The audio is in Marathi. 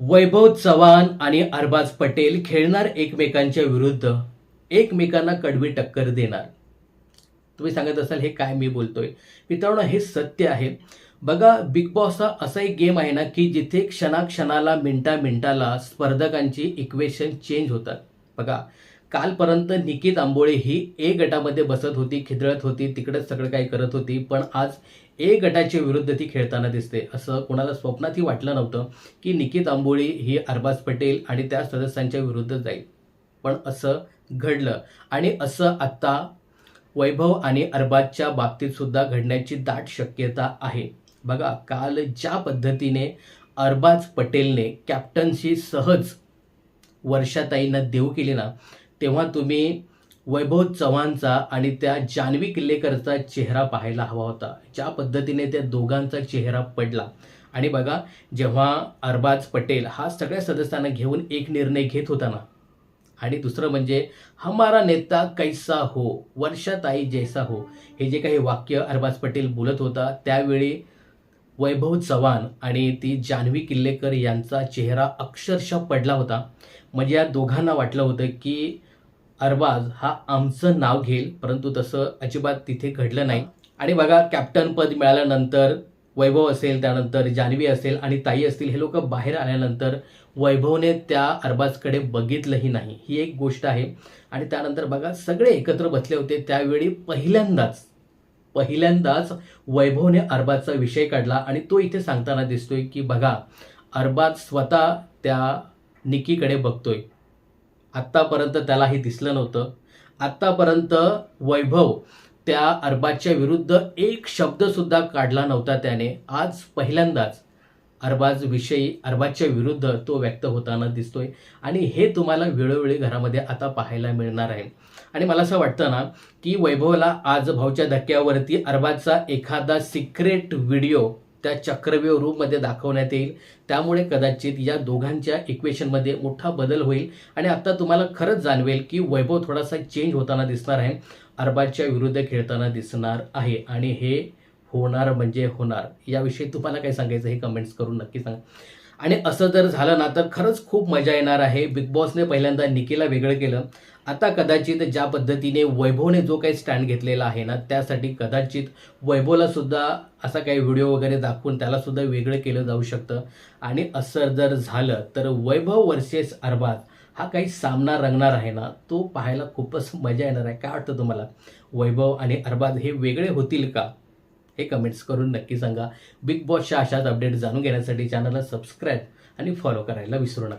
वैभव चव्हाण आणि अरबाज पटेल खेळणार एकमेकांच्या विरुद्ध. एकमेकांना कडवी टक्कर देणार. तुम्ही सांगत असाल हे काय मी बोलतोय? मित्रांनो हे सत्य आहे. बघा बिग बॉस हा असा एक गेम आहे ना की जिथे क्षणाक्षणाला मिनटा मिनटाला स्पर्धकांची इक्वेशन चेंज होतात. बघा कालपर्यंत निकित आंबोळे ही ए गटामध्ये बसत होती खिदळत होती तिकडेच सगळं काही करत होती पण आज ए गटाच्या विरुद्ध ती खेळताना दिसते. असं कोणाला स्वप्नातही वाटलं नव्हतं की निकित आंबोळी ही अरबाज पटेल आणि त्या सदस्यांच्या विरुद्ध जाईल. पण असं घडलं आणि असं आत्ता वैभव आणि अरबाजच्या बाबतीत सुद्धा घडण्याची दाट शक्यता आहे. बघा काल ज्या पद्धतीने अरबाज पटेलने कॅप्टनशी सहज वर्षाताईंना देऊ केली ना तेव्हा तुम्ही वैभव चव्हाणचा आणि त्या जान्हवी किल्लेकरचा चेहरा पाहायला हवा होता. ज्या पद्धतीने त्या दोघांचा चेहरा पडला. आणि बघा जेव्हा अरबाज पटेल हा सगळ्या सदस्यांना घेऊन एक निर्णय घेत होता ना. आणि दुसरं म्हणजे हमारा नेता कैसा हो? वर्षाताई जैसा हो? हे जे काही वाक्य अरबाज पटेल बोलत होता त्यावेळी वैभव चव्हाण आणि ती जान्हवी किल्लेकर यांचा चेहरा अक्षरशः पडला होता. म्हणजे या दोघांना वाटलं होतं की अरबाज हा आमचं नाव घेईल परंतु तसं अजिबात तिथे घडलं नाही. आणि बघा कॅप्टन पद मिळाल्यानंतर वैभव असेल त्यानंतर जान्हवी असेल आणि ताई असतील हे लोक बाहेर आल्यानंतर वैभवने त्या अरबाजकडे बघितलंही नाही. ही एक गोष्ट आहे. आणि त्यानंतर बघा सगळे एकत्र बसले होते. त्यावेळी पहिल्यांदाच पहिल्यांदाच वैभवने अरबाजचा विषय काढला. आणि तो इथे सांगताना दिसतोय की बघा अरबाज स्वतः त्या निकीकडे बघतोय. आत्तापर्यंत त्याला हे दिसलं नव्हतं. आत्तापर्यंत वैभव त्या अरबाजच्या विरुद्ध एक शब्दसुद्धा काढला नव्हता त्याने. आज पहिल्यांदाच अरबाज विषयी अरबाजच्या विरुद्ध तो व्यक्त होताना दिसतोय. आणि हे तुम्हाला वेळोवेळी घरामध्ये आता पाहायला मिळणार आहे. आणि मला असं वाटतं ना की वैभवला आज भाऊच्या धक्क्यावरती अरबाजचा एखादा सिक्रेट व्हिडिओ त्या चक्रव्यूह रूपमध्ये दाखवण्यात येईल. त्यामुळे कदाचित या दोघांच्या इक्वेशनमध्ये मोठा बदल होईल. आणि आता तुम्हाला खरंच जाणवेल की वैभव थोडासा चेंज होताना दिसणार आहे. अरबाजच्या विरुद्ध खेळताना दिसणार आहे. आणि हे होणार म्हणजे होणार. याविषयी तुम्हाला काय सांगायचं हे कमेंट्स करून नक्की सांगा. आणि असं जर झालं ना तर खरंच खूप मजा येणार आहे. बिग बॉसने पहिल्यांदा निकीला वेगळं केलं. आता कदाचित ज्या पद्धतीने वैभवने जो काही स्टँड घेतलेला आहे ना त्यासाठी कदाचित वैभवला सुद्धा असा काही व्हिडिओ वगैरे दाखवून त्याला सुद्धा वेगळं केलं जाऊ शकतं. आणि असं जर झालं तर वैभव वर्सेस अरबाज हा काही सामना रंगणार आहे ना तो पाहायला खूपच मजा येणार आहे. काय वाटतं तुम्हाला? वैभव आणि अरबाज हे वेगळे होतील का? हे कमेंट्स करून नक्की सांगा. बिग बॉसच्या अशाच अपडेट जाणून घेण्यासाठी चॅनलला सबस्क्राईब आणि फॉलो करायला विसरू नका.